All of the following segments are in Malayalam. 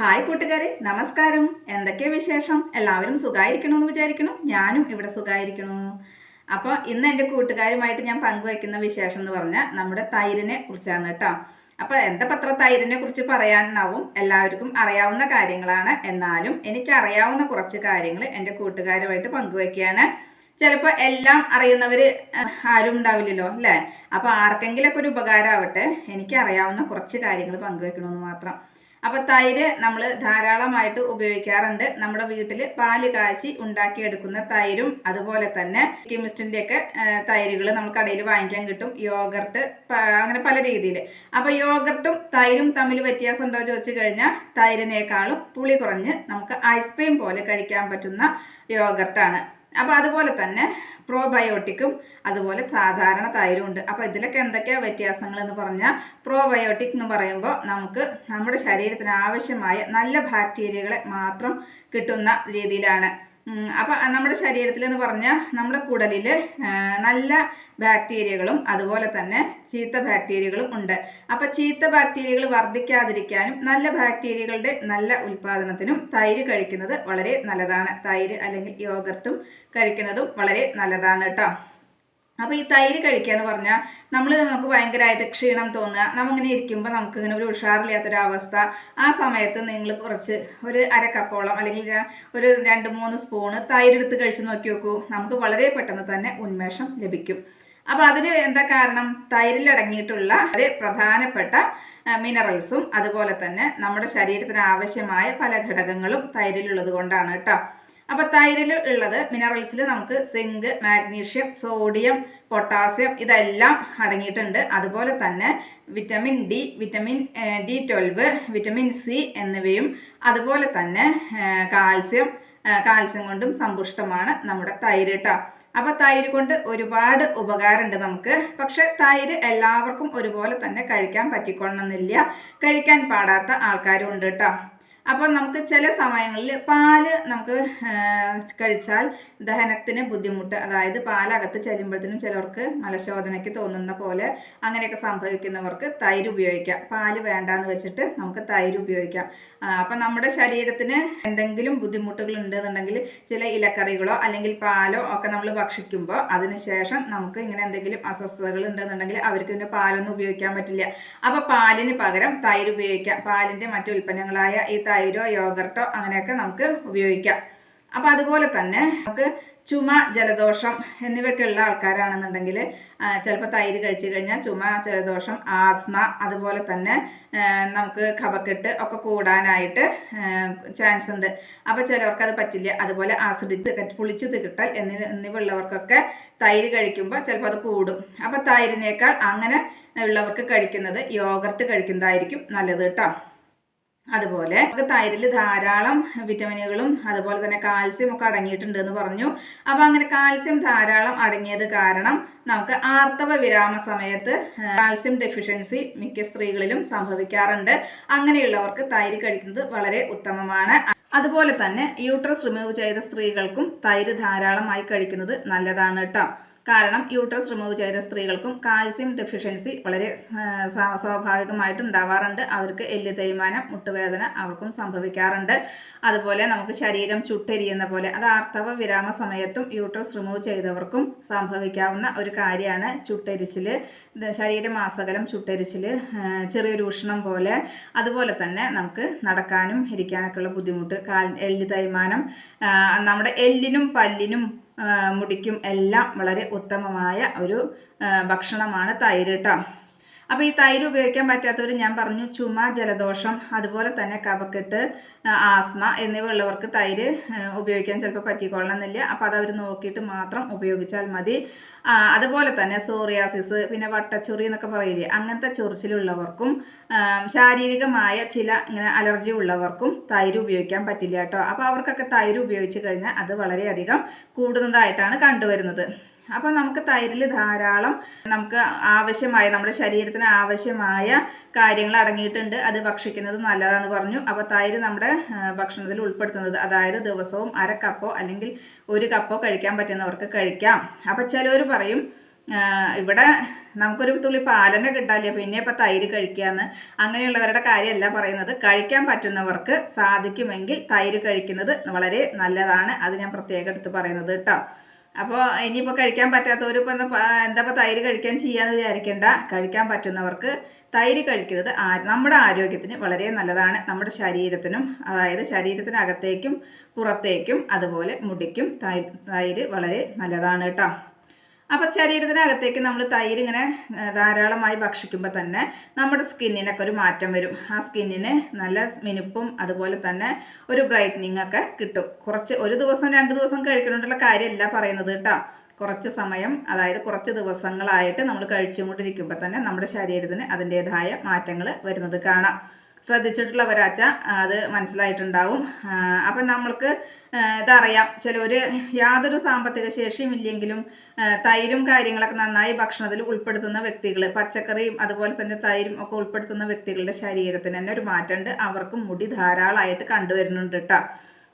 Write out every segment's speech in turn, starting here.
ഹായ് കൂട്ടുകാരെ നമസ്കാരം. എന്തൊക്കെ വിശേഷം? എല്ലാവരും സുഖമായിരിക്കണമെന്ന് വിചാരിക്കണം ഞാനും ഇവിടെ സുഖമായിരിക്കണു അപ്പോൾ ഇന്ന് എന്റെ കൂട്ടുകാരുമായിട്ട് ഞാൻ പങ്കുവയ്ക്കുന്ന വിശേഷം എന്ന് പറഞ്ഞാൽ നമ്മുടെ തൈരിനെ കുറിച്ചാണ് കേട്ടോ. അപ്പോൾ എന്താ പത്ര തൈരിനെ കുറിച്ച് പറയാനാവും? എല്ലാവർക്കും അറിയാവുന്ന കാര്യങ്ങളാണ്. എന്നാലും എനിക്ക് അറിയാവുന്ന കുറച്ച് കാര്യങ്ങൾ എന്റെ കൂട്ടുകാരുമായിട്ട് പങ്കുവയ്ക്കുകയാണ്. ചിലപ്പോൾ എല്ലാം അറിയുന്നവർ ആരും ഉണ്ടാവില്ലല്ലോ അല്ലേ? അപ്പോൾ ആർക്കെങ്കിലൊക്കെ ഒരു ഉപകാരമാവട്ടെ. എനിക്ക് അറിയാവുന്ന കുറച്ച് കാര്യങ്ങൾ പങ്കുവെക്കണമെന്ന് മാത്രം. അപ്പോൾ തൈര് നമ്മൾ ധാരാളമായിട്ട് ഉപയോഗിക്കാറുണ്ട്. നമ്മുടെ വീട്ടിൽ പാൽ കാച്ചി ഉണ്ടാക്കിയെടുക്കുന്ന തൈരും അതുപോലെ തന്നെ കെമിസ്റ്റിന്റെയൊക്കെ തൈരുകൾ നമ്മൾ കടയിൽ വാങ്ങിക്കാൻ കിട്ടും. യോഗർട്ട് അങ്ങനെ പല രീതിയിൽ അപ്പോൾ യോഗർട്ടും തൈരും തമ്മിൽ വ്യത്യാസം ഉണ്ടോ ചോദിച്ചു കഴിഞ്ഞാൽ തൈരിനേക്കാളും പുളി കുറഞ്ഞ് നമുക്ക് ഐസ്ക്രീം പോലെ കഴിക്കാൻ പറ്റുന്ന യോഗർട്ടാണ്. അപ്പോൾ അതുപോലെ തന്നെ പ്രോബയോട്ടിക്കും അതുപോലെ സാധാരണ തൈരും ഉണ്ട്. അപ്പോൾ ഇതിലൊക്കെ എന്തൊക്കെയാണ് വ്യത്യാസങ്ങൾ എന്ന് പറഞ്ഞാൽ പ്രോബയോട്ടിക് എന്ന് പറയുമ്പോൾ നമുക്ക് നമ്മുടെ ശരീരത്തിന് ആവശ്യമായ നല്ല ബാക്ടീരിയകളെ മാത്രം കിട്ടുന്ന രീതിയിലാണ്. അപ്പം നമ്മുടെ ശരീരത്തിൽ എന്ന് പറഞ്ഞാൽ നമ്മുടെ കുടലിൽ നല്ല ബാക്ടീരിയകളും അതുപോലെ തന്നെ ചീത്ത ബാക്ടീരിയകളും ഉണ്ട്. അപ്പം ചീത്ത ബാക്ടീരിയകൾ വർദ്ധിക്കാതിരിക്കാനും നല്ല ബാക്ടീരിയകളുടെ നല്ല ഉൽപ്പാദനത്തിനും തൈര് കഴിക്കുന്നത് വളരെ നല്ലതാണ്. തൈര് അല്ലെങ്കിൽ യോഗർട്ടും കഴിക്കുന്നതും വളരെ നല്ലതാണ് കേട്ടോ. അപ്പോൾ ഈ തൈര് കഴിക്കുക എന്ന് പറഞ്ഞാൽ നമ്മൾ നമുക്ക് ഭയങ്കരമായിട്ട് ക്ഷീണം തോന്നുക. നമ്മളിങ്ങനെ ഇരിക്കുമ്പോൾ നമുക്ക് ഇങ്ങനെ ഒരു ഉഷാറില്ലാത്തൊരവസ്ഥ. ആ സമയത്ത് നിങ്ങൾ കുറച്ച് ഒരു അര കപ്പോളം അല്ലെങ്കിൽ ഒരു രണ്ട് മൂന്ന് സ്പൂണ് തൈര് എടുത്ത് കഴിച്ച് നോക്കി നോക്കൂ. നമുക്ക് വളരെ പെട്ടെന്ന് തന്നെ ഉന്മേഷം ലഭിക്കും. അപ്പോൾ അതിന് എന്താ കാരണം? തൈരിൽ അടങ്ങിയിട്ടുള്ള ഒരു പ്രധാനപ്പെട്ട മിനറൽസും അതുപോലെ തന്നെ നമ്മുടെ ശരീരത്തിന് ആവശ്യമായ പല ഘടകങ്ങളും തൈരിലുള്ളത് കൊണ്ടാണ് കേട്ടോ. അപ്പോൾ തൈരിൽ ഉള്ളത് മിനറൽസിൽ നമുക്ക് സിങ്ക് മാഗ്നീഷ്യം സോഡിയം പൊട്ടാസ്യം ഇതെല്ലാം അടങ്ങിയിട്ടുണ്ട്. അതുപോലെ തന്നെ vitamin D vitamin D twelve vitamin C എന്നിവയും അതുപോലെ തന്നെ കാൽസ്യം കാൽസ്യം കൊണ്ടും സമ്പുഷ്ടമാണ് നമ്മുടെ തൈര് കേട്ടോ അപ്പോൾ തൈര് കൊണ്ട് ഒരുപാട് ഉപകാരമുണ്ട് നമുക്ക്. പക്ഷെ തൈര് എല്ലാവർക്കും ഒരുപോലെ തന്നെ കഴിക്കാൻ പറ്റിക്കൊള്ളണമെന്നില്ല കഴിക്കാൻ പാടാത്ത ആൾക്കാരും ഉണ്ട് കേട്ടോ അപ്പോൾ നമുക്ക് ചില സമയങ്ങളിൽ പാൽ നമുക്ക് കഴിച്ചാൽ ദഹനത്തിന് ബുദ്ധിമുട്ട്. അതായത് പാലകത്ത് ചെല്ലുമ്പോഴത്തേനും ചിലവർക്ക് മലശോധനയ്ക്ക് തോന്നുന്ന പോലെ അങ്ങനെയൊക്കെ സംഭവിക്കുന്നവർക്ക് തൈര് ഉപയോഗിക്കാം. പാൽ വേണ്ടാന്ന് വെച്ചിട്ട് നമുക്ക് തൈര് ഉപയോഗിക്കാം. അപ്പം നമ്മുടെ ശരീരത്തിന് എന്തെങ്കിലും ബുദ്ധിമുട്ടുകൾ ഉണ്ടെന്നുണ്ടെങ്കിൽ ചില ഇലക്കറികളോ അല്ലെങ്കിൽ പാലോ ഒക്കെ നമ്മൾ ഭക്ഷിക്കുമ്പോൾ അതിനുശേഷം നമുക്ക് ഇങ്ങനെ എന്തെങ്കിലും അസ്വസ്ഥതകൾ ഉണ്ടെന്നുണ്ടെങ്കിൽ അവർക്ക് പിന്നെ പാലൊന്നും ഉപയോഗിക്കാൻ പറ്റില്ല. അപ്പോൾ പാലിന് പകരം തൈര് ഉപയോഗിക്കാം. പാലിന്റെ മറ്റു ഉൽപ്പന്നങ്ങളായ ഈ തൈരോ യോഗർട്ടോ അങ്ങനെയൊക്കെ നമുക്ക് ഉപയോഗിക്കാം. അപ്പോൾ അതുപോലെ തന്നെ നമുക്ക് ചുമ ജലദോഷം എന്നിവയൊക്കെ ഉള്ള ആൾക്കാരാണെന്നുണ്ടെങ്കിൽ ചിലപ്പോൾ തൈര് കഴിച്ചു കഴിഞ്ഞാൽ ചുമ ജലദോഷം ആസ്മ അതുപോലെ തന്നെ നമുക്ക് കഫക്കെട്ട് ഒക്കെ കൂടാനായിട്ട് ചാൻസ് ഉണ്ട്. അപ്പോൾ ചിലവർക്ക് അത് പറ്റില്ല. അതുപോലെ ആസിഡിച്ച് പുളിച്ചു തികിട്ടൽ എന്നിവ എന്നിവ ഉള്ളവർക്കൊക്കെ തൈര് കഴിക്കുമ്പോൾ ചിലപ്പോൾ അത് കൂടും. അപ്പോൾ തൈരിനേക്കാൾ അങ്ങനെ ഉള്ളവർക്ക് കഴിക്കുന്നത് യോഗർട്ട് കഴിക്കുന്നതായിരിക്കും നല്ലത് കേട്ടോ. അതുപോലെ നമുക്ക് തൈരിൽ ധാരാളം വിറ്റമിനുകളും അതുപോലെ തന്നെ കാൽസ്യം ഒക്കെ അടങ്ങിയിട്ടുണ്ട് എന്ന് പറഞ്ഞു. അപ്പോൾ അങ്ങനെ കാൽസ്യം ധാരാളം അടങ്ങിയത് കാരണം നമുക്ക് ആർത്തവ വിരാമ സമയത്ത് കാൽസ്യം ഡെഫിഷ്യൻസി മിക്ക സ്ത്രീകളിലും സംഭവിക്കാറുണ്ട്. അങ്ങനെയുള്ളവർക്ക് തൈര് കഴിക്കുന്നത് വളരെ ഉത്തമമാണ്. അതുപോലെ തന്നെ യൂട്രസ് റിമൂവ് ചെയ്ത സ്ത്രീകൾക്കും തൈര് ധാരാളമായി കഴിക്കുന്നത് നല്ലതാണ് കേട്ടോ കാരണം യൂട്രസ് റിമൂവ് ചെയ്ത സ്ത്രീകൾക്കും കാൽസ്യം ഡെഫിഷ്യൻസി വളരെ സ്വാഭാവികമായിട്ട് ഉണ്ടാവാറുണ്ട്. അവർക്ക് എല്ല് തേയ്മാനം മുട്ടുവേദന അവർക്കും സംഭവിക്കാറുണ്ട്. അതുപോലെ നമുക്ക് ശരീരം ചുട്ടെരിയുന്ന പോലെ അത് ആർത്തവ വിരാമ സമയത്തും യൂട്രസ് റിമൂവ് ചെയ്തവർക്കും സംഭവിക്കാവുന്ന ഒരു കാര്യമാണ് ചുട്ടെരിച്ചിൽ ശരീരമാസകലം ചുട്ടെരിച്ചിൽ ചെറിയൊരു ഉഷ്ണം പോലെ. അതുപോലെ തന്നെ നമുക്ക് നടക്കാനും ഇരിക്കാനൊക്കെയുള്ള ബുദ്ധിമുട്ട് കാൽ എല്ല് തേയ്മാനം നമ്മുടെ എല്ലിനും പല്ലിനും മുടിക്കും എല്ലാം വളരെ ഉത്തമമായ ഒരു ഭക്ഷണമാണ് തൈര് കേട്ടോ അപ്പോൾ ഈ തൈര് ഉപയോഗിക്കാൻ പറ്റാത്തവർ ഞാൻ പറഞ്ഞു ചുമ ജലദോഷം അതുപോലെ തന്നെ കഫക്കെട്ട് ആസ്മ എന്നിവ ഉള്ളവർക്ക് തൈര് ഉപയോഗിക്കാൻ ചിലപ്പോൾ പറ്റിക്കൊള്ളണമെന്നില്ല. അപ്പോൾ അതവർ നോക്കിയിട്ട് മാത്രം ഉപയോഗിച്ചാൽ മതി. അതുപോലെ തന്നെ സോറിയാസിസ് പിന്നെ വട്ടച്ചൊറി എന്നൊക്കെ പറയില്ലേ അങ്ങനത്തെ ചൊറിച്ചിലുള്ളവർക്കും ശാരീരികമായ ചില ഇങ്ങനെ അലർജി ഉള്ളവർക്കും തൈര് ഉപയോഗിക്കാൻ പറ്റില്ല കേട്ടോ. അപ്പോൾ അവർക്കൊക്കെ തൈര് ഉപയോഗിച്ച് കഴിഞ്ഞാൽ അത് വളരെയധികം കൂടുന്നതായിട്ടാണ് കണ്ടുവരുന്നത്. അപ്പോൾ നമുക്ക് തൈരിൽ ധാരാളം നമുക്ക് ആവശ്യമായ നമ്മുടെ ശരീരത്തിന് ആവശ്യമായ കാര്യങ്ങൾ അടങ്ങിയിട്ടുണ്ട്. അത് ഭക്ഷിക്കുന്നത് നല്ലതാണെന്ന് പറഞ്ഞു. അപ്പോൾ തൈര് നമ്മുടെ ഭക്ഷണത്തിൽ ഉൾപ്പെടുത്തുന്നത് അതായത് ദിവസവും അര കപ്പോ അല്ലെങ്കിൽ ഒരു കപ്പോ കഴിക്കാൻ പറ്റുന്നവർക്ക് കഴിക്കാം. അപ്പോൾ ചിലവർ പറയും ഇവിടെ നമുക്കൊരു തുള്ളി പാലന്നെ കിട്ടാല്ലേ പിന്നെ ഇപ്പം തൈര് കഴിക്കാമെന്ന് അങ്ങനെയുള്ളവരുടെ കാര്യമല്ല പറയുന്നത്. കഴിക്കാൻ പറ്റുന്നവർക്ക് സാധിക്കുമെങ്കിൽ തൈര് കഴിക്കുന്നത് വളരെ നല്ലതാണ്. അത് ഞാൻ പ്രത്യേകം എടുത്ത് പറയുന്നത് കേട്ടോ. അപ്പോൾ ഇനിയിപ്പോൾ കഴിക്കാൻ പറ്റാത്തവർ ഇപ്പോൾ എന്താ ഇപ്പോൾ തൈര് കഴിക്കാൻ ചെയ്യാന്ന് വിചാരിക്കേണ്ട. കഴിക്കാൻ പറ്റുന്നവർക്ക് തൈര് കഴിക്കുന്നത് നമ്മുടെ ആരോഗ്യത്തിന് വളരെ നല്ലതാണ്. നമ്മുടെ ശരീരത്തിനും അതായത് ശരീരത്തിനകത്തേക്കും പുറത്തേക്കും അതുപോലെ മുടിക്കും തൈര് വളരെ നല്ലതാണ് കേട്ടോ. അപ്പോൾ ശരീരത്തിനകത്തേക്ക് നമ്മൾ തൈര് ഇങ്ങനെ ധാരാളമായി ഭക്ഷിക്കുമ്പോൾ തന്നെ നമ്മുടെ സ്കിന്നിനൊക്കെ ഒരു മാറ്റം വരും. ആ സ്കിന്നിന് നല്ല മിനുപ്പും അതുപോലെ തന്നെ ഒരു ബ്രൈറ്റനിങ് ഒക്കെ കിട്ടും. കുറച്ച് ഒരു ദിവസം രണ്ട് ദിവസം കഴിക്കണമെന്നുള്ള കാര്യമല്ല പറയുന്നത് കേട്ടോ. കുറച്ച് സമയം അതായത് കുറച്ച് ദിവസങ്ങളായിട്ട് നമ്മൾ കഴിച്ചുകൊണ്ടിരിക്കുമ്പോൾ തന്നെ നമ്മുടെ ശരീരത്തിന് അതിന്റേതായ മാറ്റങ്ങൾ വരുന്നത് കാണാം. ശ്രദ്ധിച്ചിട്ടുള്ളവരാച്ച അത് മനസ്സിലായിട്ടുണ്ടാവും. അപ്പം നമ്മൾക്ക് ഇതറിയാം. ഒരു യാതൊരു സാമ്പത്തിക ശേഷിയും ഇല്ലെങ്കിലും തൈരും കാര്യങ്ങളൊക്കെ നന്നായി ഭക്ഷണത്തിൽ ഉൾപ്പെടുത്തുന്ന വ്യക്തികൾ പച്ചക്കറിയും അതുപോലെ തന്നെ തൈരും ഒക്കെ ഉൾപ്പെടുത്തുന്ന വ്യക്തികളുടെ ശരീരത്തിന് തന്നെ ഒരു മാറ്റമുണ്ട്. അവർക്കും മുടി ധാരാളമായിട്ട് കണ്ടുവരുന്നുണ്ട് കേട്ടോ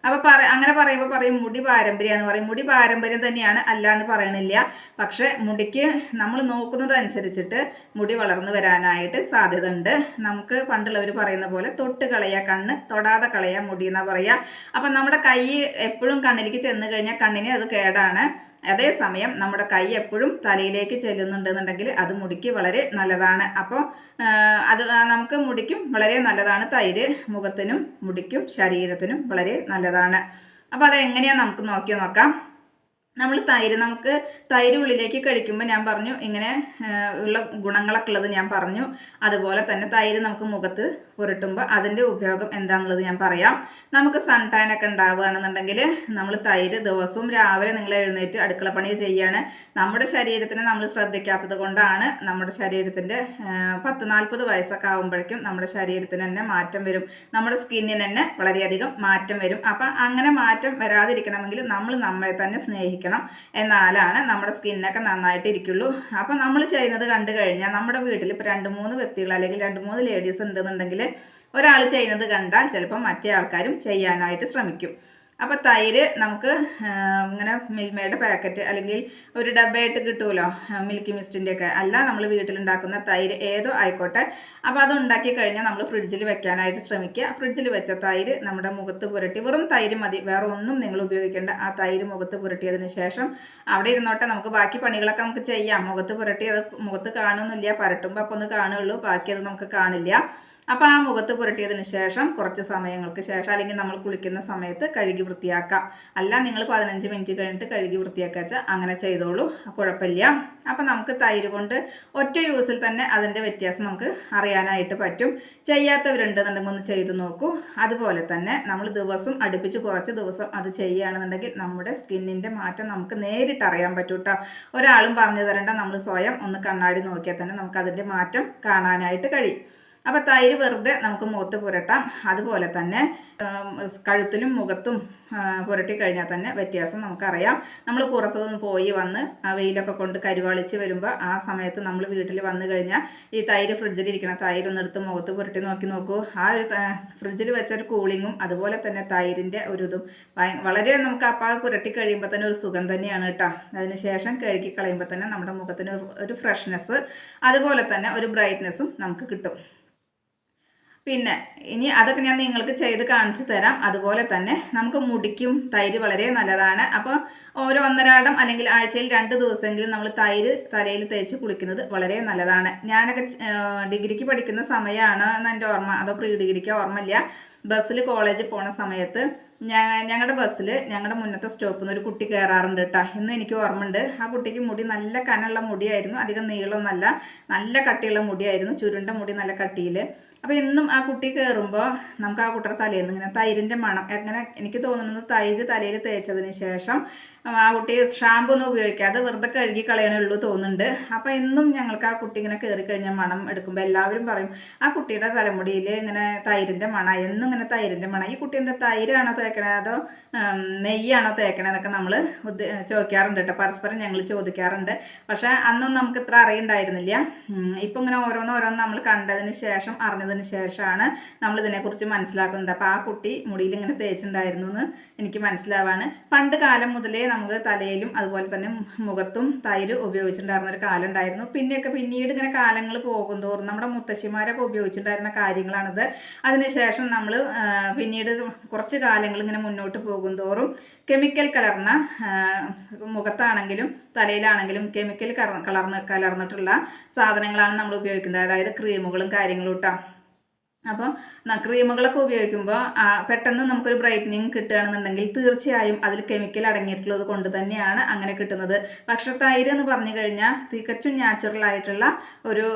അപ്പോൾ പറ അങ്ങനെ പറയുമ്പോൾ പറയും മുടി പാരമ്പര്യം എന്ന് പറയും. മുടി പാരമ്പര്യം തന്നെയാണ് അല്ല എന്ന് പറയണില്ല. പക്ഷേ മുടിക്ക് നമ്മൾ നോക്കുന്നത് അനുസരിച്ചിട്ട് മുടി വളർന്നു വരാനായിട്ട് സാധ്യത ഉണ്ട് നമുക്ക് പണ്ടുള്ളവർ പറയുന്ന പോലെ തൊട്ട് കളയുക കണ്ണ് തൊടാതെ കളയുക മുടി എന്നാ പറയുക അപ്പം നമ്മുടെ കൈ എപ്പോഴും കണ്ണിലേക്ക് ചെന്ന് കഴിഞ്ഞാൽ കണ്ണിന് അത് കേടാണ്. അതേസമയം നമ്മുടെ കൈ എപ്പോഴും തലയിലേക്ക് ചെല്ലുന്നുണ്ടെന്നുണ്ടെങ്കിൽ അത് മുടിക്ക് വളരെ നല്ലതാണ്. അപ്പോൾ അത് നമുക്ക് മുടിക്കും വളരെ നല്ലതാണ്. തൈര് മുഖത്തിനും മുടിക്കും ശരീരത്തിനും വളരെ നല്ലതാണ്. അപ്പോൾ അതെങ്ങനെയാണ് നമുക്ക് നോക്കി നോക്കാം. നമ്മൾ തൈര് നമുക്ക് തൈര് ഉള്ളിലേക്ക് കഴിക്കുമ്പോൾ ഞാൻ പറഞ്ഞു ഇങ്ങനെ ഉള്ള ഗുണങ്ങളൊക്കെ ഉള്ളത് ഞാൻ പറഞ്ഞു. അതുപോലെ തന്നെ തൈര് നമുക്ക് മുഖത്ത് പുരട്ടുമ്പോൾ അതിന്റെ ഉപയോഗം എന്താണെന്നുള്ളത് ഞാൻ പറയാം. നമുക്ക് സൺ ടാൻ ഒക്കെ ഉണ്ടാവുകയാണെന്നുണ്ടെങ്കിൽ നമ്മൾ തൈര് ദിവസവും രാവിലെ നിങ്ങൾ എഴുന്നേറ്റ് അടുക്കള പണി ചെയ്യാണ്. നമ്മുടെ ശരീരത്തിനെ നമ്മൾ ശ്രദ്ധിക്കാത്തത് കൊണ്ടാണ് നമ്മുടെ ശരീരത്തിന്റെ പത്ത് നാൽപ്പത് വയസ്സൊക്കെ ആകുമ്പോഴേക്കും നമ്മുടെ ശരീരത്തിന് തന്നെ മാറ്റം വരും. നമ്മുടെ സ്കിന്നിന് തന്നെ വളരെയധികം മാറ്റം വരും. അപ്പം അങ്ങനെ മാറ്റം വരാതിരിക്കണമെങ്കിൽ നമ്മൾ നമ്മളെ തന്നെ സ്നേഹിക്കണം. എന്നാലാണ് നമ്മുടെ സ്കിന്നൊക്കെ നന്നായിട്ട് ഇരിക്കുള്ളൂ അപ്പം നമ്മൾ ചെയ്യുന്നത് കണ്ടു കഴിഞ്ഞാൽ നമ്മുടെ വീട്ടിൽ ഇപ്പോൾ രണ്ട് മൂന്ന് വ്യക്തികൾ അല്ലെങ്കിൽ രണ്ട് മൂന്ന് ലേഡീസ് ഉണ്ടെന്നുണ്ടെങ്കിൽ ഒരാൾ ചെയ്യുന്നത് കണ്ടാൽ ചിലപ്പോൾ മറ്റേ ആൾക്കാരും ചെയ്യാനായിട്ട് ശ്രമിക്കും. അപ്പോൾ തൈര് നമുക്ക് ഇങ്ങനെ മിൽമയുടെ പാക്കറ്റ് അല്ലെങ്കിൽ ഒരു ഡബ്ബയായിട്ട് കിട്ടുമല്ലോ മിൽക്കി മിസ്റ്റിന്റെയൊക്കെ അല്ല നമ്മൾ വീട്ടിലുണ്ടാക്കുന്ന തൈര് ഏതോ ആയിക്കോട്ടെ. അപ്പോൾ അത് ഉണ്ടാക്കി കഴിഞ്ഞാൽ നമ്മൾ ഫ്രിഡ്ജിൽ വെക്കാനായിട്ട് ശ്രമിക്കുക. ഫ്രിഡ്ജിൽ വെച്ച തൈര് നമ്മുടെ മുഖത്ത് പുരട്ടി വെറും തൈര് മതി. വേറെ ഒന്നും നിങ്ങൾ ഉപയോഗിക്കേണ്ട. ആ തൈര് മുഖത്ത് പുരട്ടിയതിന് ശേഷം അവിടെ ഇരുന്നോട്ടെ നമുക്ക് ബാക്കി പണികളൊക്കെ നമുക്ക് ചെയ്യാം. മുഖത്ത് പുരട്ടി അത് മുഖത്ത് കാണുന്നില്ല പരട്ടുമ്പോൾ അപ്പോൾ ഒന്ന് കാണുകയുള്ളൂ. ബാക്കി അത് നമുക്ക് കാണില്ല. അപ്പോൾ ആ മുഖത്ത് പുരട്ടിയതിന് ശേഷം കുറച്ച് സമയങ്ങൾക്ക് ശേഷം അല്ലെങ്കിൽ നമ്മൾ കുളിക്കുന്ന സമയത്ത് കഴുകി വൃത്തിയാക്കാം. അല്ല നിങ്ങൾ പതിനഞ്ച് മിനിറ്റ് കഴിഞ്ഞിട്ട് കഴുകി വൃത്തിയാക്കുക വെച്ചാൽ അങ്ങനെ ചെയ്തോളൂ. കുഴപ്പമില്ല. അപ്പോൾ നമുക്ക് തൈര് കൊണ്ട് ഒറ്റ യൂസിൽ തന്നെ അതിന്റെ വ്യത്യാസം നമുക്ക് അറിയാനായിട്ട് പറ്റും. ചെയ്യാത്തവരുണ്ടെന്നുണ്ടെങ്കിൽ ഒന്ന് ചെയ്തു നോക്കൂ. അതുപോലെ തന്നെ നമ്മൾ ദിവസം അടുപ്പിച്ച് കുറച്ച് ദിവസം അത് ചെയ്യുകയാണെന്നുണ്ടെങ്കിൽ നമ്മുടെ സ്കിന്നിന്റെ മാറ്റം നമുക്ക് നേരിട്ട് അറിയാൻ പറ്റും കേട്ടോ ഒരാളും പറഞ്ഞു തരേണ്ട നമ്മൾ സ്വയം ഒന്ന് കണ്ണാടി നോക്കിയാൽ തന്നെ നമുക്ക് അതിന്റെ മാറ്റം കാണാനായിട്ട് കഴിയും. അപ്പോൾ തൈര് വെറുതെ നമുക്ക് മുഖത്ത് പുരട്ടാം. അതുപോലെ തന്നെ കഴുത്തിലും മുഖത്തും പുരട്ടി കഴിഞ്ഞാൽ തന്നെ വ്യത്യാസം നമുക്കറിയാം. നമ്മൾ പുറത്തുനിന്ന് പോയി വന്ന് ആ വെയിലൊക്കെ കൊണ്ട് കരുവാളിച്ച് വരുമ്പോൾ ആ സമയത്ത് നമ്മൾ വീട്ടിൽ വന്നു കഴിഞ്ഞാൽ ഈ തൈര് ഫ്രിഡ്ജിൽ ഇരിക്കണ തൈര് എടുത്ത് മുഖത്ത് പുരട്ടി നോക്കി നോക്കൂ. ആ ഒരു ഫ്രിഡ്ജിൽ വെച്ച ഒരു കൂളിങ്ങും അതുപോലെ തന്നെ തൈരിന്റെ ഒരു ഇതും വളരെ നമുക്ക് അപ്പം പുരട്ടി കഴിയുമ്പോൾ തന്നെ ഒരു സുഖം തന്നെയാണ് കേട്ടോ. അതിന് ശേഷം കഴുകി കളയുമ്പോൾ തന്നെ നമ്മുടെ മുഖത്തിന് ഒരു ഫ്രഷ്നെസ് അതുപോലെ തന്നെ ഒരു ബ്രൈറ്റ്നെസ്സും നമുക്ക് കിട്ടും. പിന്നെ ഇനി അതൊക്കെ ഞാൻ നിങ്ങൾക്ക് ചെയ്ത് കാണിച്ചു തരാം. അതുപോലെ തന്നെ നമുക്ക് മുടിക്കും തൈര് വളരെ നല്ലതാണ്. അപ്പോൾ ഓരോ ഒന്നരാടം അല്ലെങ്കിൽ ആഴ്ചയിൽ രണ്ട് ദിവസമെങ്കിലും നമ്മൾ തൈര് തലയിൽ തേച്ച് കുളിക്കുന്നത് വളരെ നല്ലതാണ്. ഞാനൊക്കെ ഡിഗ്രിക്ക് പഠിക്കുന്ന സമയമാണ് എന്ന് ഓർമ്മ. അതോ പ്രീ ഡിഗ്രിക്ക് ഓർമ്മയില്ല. ബസ്സിൽ കോളേജിൽ പോണ സമയത്ത് ഞങ്ങളുടെ ബസ്സിൽ ഞങ്ങളുടെ മുന്നത്തെ സ്റ്റോപ്പിൽ നിന്ന് ഒരു കുട്ടി കയറാറുണ്ട് കേട്ടോ ഇന്നും എനിക്ക് ഓർമ്മയുണ്ട്. ആ കുട്ടിക്ക് മുടി നല്ല കനമുള്ള മുടിയായിരുന്നു. അധികം നീളമൊന്നല്ല നല്ല കട്ടിയുള്ള മുടിയായിരുന്നു. ചുരുണ്ട മുടി നല്ല കട്ടിയിൽ അപ്പോൾ എന്നും ആ കുട്ടി കയറുമ്പോൾ നമുക്ക് ആ കുട്ടിയുടെ തലയിൽ നിന്ന് ഇങ്ങനെ തൈരിന്റെ മണം. എങ്ങനെ എനിക്ക് തോന്നുന്നത് തൈര് തലയിൽ തേച്ചതിന് ശേഷം ആ കുട്ടി ഷാമ്പു ഒന്നും ഉപയോഗിക്കാതെ വെറുതെ കഴുകി കളയണേ ഉള്ളൂ തോന്നുന്നുണ്ട്. അപ്പോൾ എന്നും ഞങ്ങൾക്ക് ആ കുട്ടി ഇങ്ങനെ കയറി കഴിഞ്ഞാൽ മണം എടുക്കുമ്പോൾ എല്ലാവരും പറയും ആ കുട്ടിയുടെ തലമുടിയിൽ ഇങ്ങനെ തൈരിന്റെ മണ. എന്നും ഇങ്ങനെ തൈരിന്റെ മണം. ഈ കുട്ടി എന്താ തൈരാണോ തേക്കണേ അതോ നെയ്യാണോ തേക്കണേ എന്നൊക്കെ നമ്മൾ ചോദിക്കാറുണ്ട് കേട്ടോ. പരസ്പരം ഞങ്ങൾ ചോദിക്കാറുണ്ട്. പക്ഷേ അന്നും നമുക്ക് ഇത്ര അറിയണ്ടായിരുന്നില്ല. ഇപ്പം ഇങ്ങനെ ഓരോന്ന് ഓരോന്ന് നമ്മൾ കണ്ടതിന് ശേഷം അറിഞ്ഞത് പറഞ്ഞതിന് ശേഷമാണ് നമ്മൾ ഇതിനെക്കുറിച്ച് മനസ്സിലാക്കുന്നത്. അപ്പോൾ ആ കുട്ടി മുടിയിൽ ഇങ്ങനെ തേച്ചിട്ടുണ്ടായിരുന്നു എന്ന് എനിക്ക് മനസ്സിലാവാണ്. പണ്ട് കാലം മുതലേ നമുക്ക് തലയിലും അതുപോലെ തന്നെ മുഖത്തും തൈര് ഉപയോഗിച്ചിട്ടുണ്ടായിരുന്ന ഒരു കാലം ഉണ്ടായിരുന്നു. പിന്നെയൊക്കെ പിന്നീട് ഇങ്ങനെ കാലങ്ങൾ പോകും തോറും നമ്മുടെ മുത്തശ്ശിമാരൊക്കെ ഉപയോഗിച്ചിട്ടുണ്ടായിരുന്ന കാര്യങ്ങളാണിത്. അതിനുശേഷം നമ്മൾ പിന്നീട് കുറച്ച് കാലങ്ങൾ ഇങ്ങനെ മുന്നോട്ട് പോകും തോറും കെമിക്കൽ കലർന്ന മുഖത്താണെങ്കിലും തലയിലാണെങ്കിലും കെമിക്കൽ കലർന്ന് കലർന്നിട്ടുള്ള സാധനങ്ങളാണ് നമ്മൾ ഉപയോഗിക്കുന്നത്. അതായത് ക്രീമുകളും കാര്യങ്ങളും കേട്ടോ അപ്പം ക്രീമുകളൊക്കെ ഉപയോഗിക്കുമ്പോൾ പെട്ടെന്ന് നമുക്കൊരു ബ്രൈറ്റനിങ് കിട്ടുകയാണെന്നുണ്ടെങ്കിൽ തീർച്ചയായും അതിൽ കെമിക്കൽ അടങ്ങിയിട്ടുള്ളത് കൊണ്ട് തന്നെയാണ് അങ്ങനെ കിട്ടുന്നത്. പക്ഷെ തൈര് എന്ന് പറഞ്ഞു കഴിഞ്ഞാൽ തികച്ചും നാച്ചുറൽ ആയിട്ടുള്ള ഒരു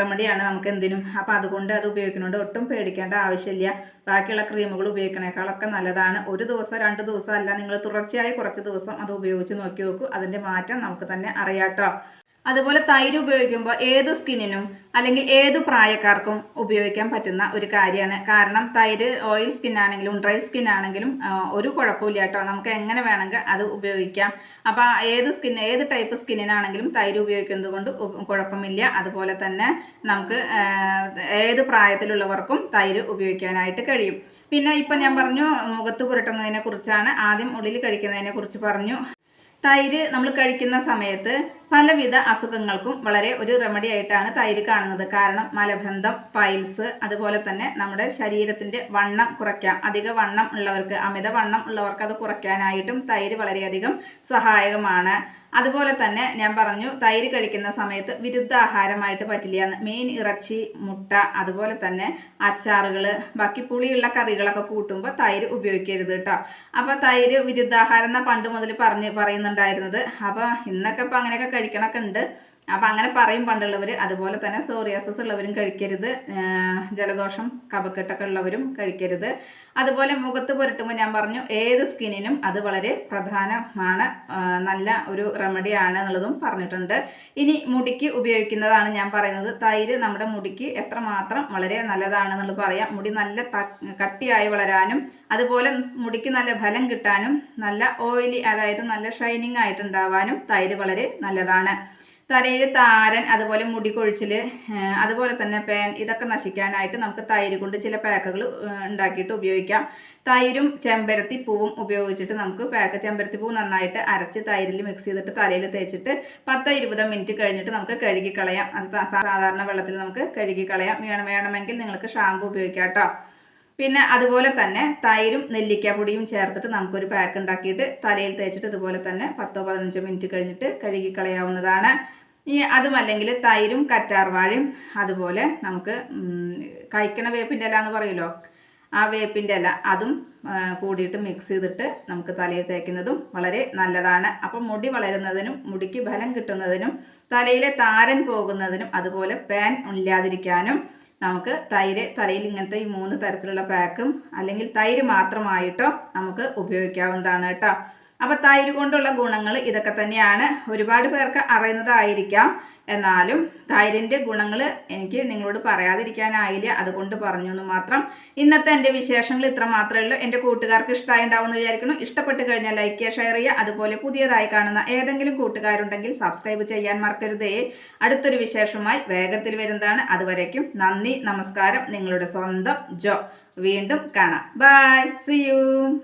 റെമഡിയാണ് നമുക്ക് എന്തിനും അപ്പോൾ അതുകൊണ്ട് അത് ഉപയോഗിക്കുന്നുണ്ട് ഒട്ടും പേടിക്കേണ്ട ആവശ്യമില്ല. ബാക്കിയുള്ള ക്രീമുകൾ ഉപയോഗിക്കണേക്കാളൊക്കെ നല്ലതാണ്. ഒരു ദിവസം രണ്ട് ദിവസം അല്ല നിങ്ങൾ തുടർച്ചയായി കുറച്ച് ദിവസം അത് ഉപയോഗിച്ച് നോക്കി നോക്കൂ. അതിന്റെ മാറ്റം നമുക്ക് തന്നെ അറിയാട്ടോ അതുപോലെ തൈര് ഉപയോഗിക്കുമ്പോൾ ഏത് സ്കിന്നിനും അല്ലെങ്കിൽ ഏത് പ്രായക്കാർക്കും ഉപയോഗിക്കാൻ പറ്റുന്ന ഒരു കാര്യമാണ്. കാരണം തൈര് ഓയിൽ സ്കിൻ ആണെങ്കിലും ഡ്രൈ സ്കിൻ ആണെങ്കിലും ഒരു കുഴപ്പമില്ല കേട്ടോ. നമുക്ക് എങ്ങനെ വേണമെങ്കിൽ അത് ഉപയോഗിക്കാം. അപ്പോൾ ഏത് സ്കിൻ ഏത് ടൈപ്പ് സ്കിന്നിനാണെങ്കിലും തൈര് ഉപയോഗിക്കുന്നത് കൊണ്ട് കുഴപ്പമില്ല. അതുപോലെ തന്നെ നമുക്ക് ഏത് പ്രായത്തിലുള്ളവർക്കും തൈര് ഉപയോഗിക്കാനായിട്ട് കഴിയും. പിന്നെ ഇപ്പം ഞാൻ പറഞ്ഞു മുഖത്ത് പുരട്ടുന്നതിനെ കുറിച്ചാണ്. ആദ്യം ഉള്ളിൽ കഴിക്കുന്നതിനെ കുറിച്ച് പറഞ്ഞു. തൈര് നമ്മൾ കഴിക്കുന്ന സമയത്ത് പലവിധ അസുഖങ്ങൾക്കും വളരെ ഒരു റെമഡി ആയിട്ടാണ് തൈര് കാണുന്നത്. കാരണം മലബന്ധം പൈൽസ് അതുപോലെ തന്നെ നമ്മുടെ ശരീരത്തിന്റെ വണ്ണം കുറയ്ക്കാം. അധിക വണ്ണം ഉള്ളവർക്ക് അമിത വണ്ണം ഉള്ളവർക്ക് അത് കുറയ്ക്കാനായിട്ടും തൈര് വളരെയധികം സഹായകമാണ്. അതുപോലെ തന്നെ ഞാൻ പറഞ്ഞു തൈര് കഴിക്കുന്ന സമയത്ത് വിരുദ്ധ ആഹാരമായിട്ട് പറ്റില്ല. മീൻ ഇറച്ചി മുട്ട അതുപോലെ തന്നെ അച്ചാറുകൾ ബാക്കി പുളിയുള്ള കറികളൊക്കെ കൂട്ടുമ്പോൾ തൈര് ഉപയോഗിക്കരുത് കേട്ടോ അപ്പോൾ തൈര് വിരുദ്ധാഹാരം എന്നാൽ പണ്ട് മുതൽ പറഞ്ഞ് പറയുന്നുണ്ടായിരുന്നത്. അപ്പോൾ ഇന്നൊക്കെ ഇപ്പോൾ അങ്ങനെയൊക്കെ കഴിക്കണമൊക്കെ ഉണ്ട്. അപ്പം അങ്ങനെ പറയും പണ്ടുള്ളവർ അതുപോലെ തന്നെ സോറിയാസസ് ഉള്ളവരും കഴിക്കരുത്. ജലദോഷം കഫക്കെട്ടൊക്കെ ഉള്ളവരും കഴിക്കരുത്. അതുപോലെ മുഖത്ത് പുരട്ടുമ്പോൾ ഞാൻ പറഞ്ഞു ഏത് സ്കിന്നിനും അത് വളരെ പ്രധാനമാണ്. നല്ല ഒരു റെമഡി ആണ് എന്നുള്ളതും പറഞ്ഞിട്ടുണ്ട്. ഇനി മുടിക്ക് ഉപയോഗിക്കുന്നതാണ് ഞാൻ പറയുന്നത്. തൈര് നമ്മുടെ മുടിക്ക് എത്രമാത്രം വളരെ നല്ലതാണെന്നുള്ളത് പറയാം. മുടി നല്ല കട്ടിയായി വളരാനും അതുപോലെ മുടിക്ക് നല്ല ഫലം കിട്ടാനും നല്ല ഓയിലി അതായത് നല്ല ഷൈനിങ് ആയിട്ടുണ്ടാവാനും തൈര് വളരെ നല്ലതാണ്. തലയിൽ താരൻ അതുപോലെ മുടി കൊഴിച്ചിൽ അതുപോലെ തന്നെ പേൻ ഇതൊക്കെ നശിക്കാനായിട്ട് നമുക്ക് തൈര് കൊണ്ട് ചില പാക്കുകൾ ഉണ്ടാക്കിയിട്ട് ഉപയോഗിക്കാം. തൈരും ചെമ്പരത്തി പൂവും ഉപയോഗിച്ചിട്ട് നമുക്ക് പാക്ക് ചെമ്പരത്തി പൂവ് നന്നായിട്ട് അരച്ച് തൈരിൽ മിക്സ് ചെയ്തിട്ട് തലയിൽ തേച്ചിട്ട് പത്തോ ഇരുപതോ മിനിറ്റ് കഴിഞ്ഞിട്ട് നമുക്ക് കഴുകി കളയാം. അത് സാധാരണ വെള്ളത്തിൽ നമുക്ക് കഴുകി കളയാം. വേണം വേണമെങ്കിൽ നിങ്ങൾക്ക് ഷാമ്പു ഉപയോഗിക്കാം കേട്ടോ. പിന്നെ അതുപോലെ തന്നെ തൈരും നെല്ലിക്കാപ്പൊടിയും ചേർത്തിട്ട് നമുക്കൊരു പാക്ക് ഉണ്ടാക്കിയിട്ട് തലയിൽ തേച്ചിട്ട് ഇതുപോലെ തന്നെ പത്തോ പതിനഞ്ചോ മിനിറ്റ് കഴിഞ്ഞിട്ട് കഴുകി കളയാവുന്നതാണ്. ഈ അതുമല്ലെങ്കിൽ തൈരും കറ്റാർവാഴയും അതുപോലെ നമുക്ക് കഴിക്കണ വേപ്പിന്റെ ഇല എന്ന് പറയുമല്ലോ ആ വേപ്പിന്റെ ഇല അതും കൂടിയിട്ട് മിക്സ് ചെയ്തിട്ട് നമുക്ക് തലയിൽ തേക്കുന്നതും വളരെ നല്ലതാണ്. അപ്പം മുടി വളരുന്നതിനും മുടിക്ക് ബലം കിട്ടുന്നതിനും തലയിലെ താരൻ പോകുന്നതിനും അതുപോലെ പാൻ ഇല്ലാതിരിക്കാനും നമുക്ക് തൈര് തലയിൽ ഇങ്ങനത്തെ ഈ മൂന്ന് തരത്തിലുള്ള പാക്കും അല്ലെങ്കിൽ തൈര് മാത്രമായിട്ടോ നമുക്ക് ഉപയോഗിക്കാവുന്നതാണ് കേട്ടോ. അപ്പോൾ തൈര് കൊണ്ടുള്ള ഗുണങ്ങൾ ഇതൊക്കെ തന്നെയാണ്. ഒരുപാട് പേർക്ക് അറിയുന്നതായിരിക്കാം. എന്നാലും തൈരിന്റെ ഗുണങ്ങൾ എനിക്ക് നിങ്ങളോട് പറയാതിരിക്കാനായില്ല. അതുകൊണ്ട് പറഞ്ഞു എന്ന് മാത്രം. ഇന്നത്തെ എന്റെ വിശേഷങ്ങൾ ഇത്ര മാത്രമേ ഉള്ളൂ. എന്റെ കൂട്ടുകാർക്ക് ഇഷ്ടമായി ഉണ്ടാവുമെന്ന് വിചാരിക്കുന്നു. ഇഷ്ടപ്പെട്ട് കഴിഞ്ഞാൽ ലൈക്ക് ഷെയർ ചെയ്യുക. അതുപോലെ പുതിയതായി കാണുന്ന ഏതെങ്കിലും കൂട്ടുകാരുണ്ടെങ്കിൽ സബ്സ്ക്രൈബ് ചെയ്യാൻ മറക്കരുതേ. അടുത്തൊരു വിശേഷമായി വേഗത്തിൽ വരുന്നതാണ്. അതുവരേക്കും നന്ദി നമസ്കാരം. നിങ്ങളുടെ സ്വന്തം ജോ. വീണ്ടും കാണാം. By C U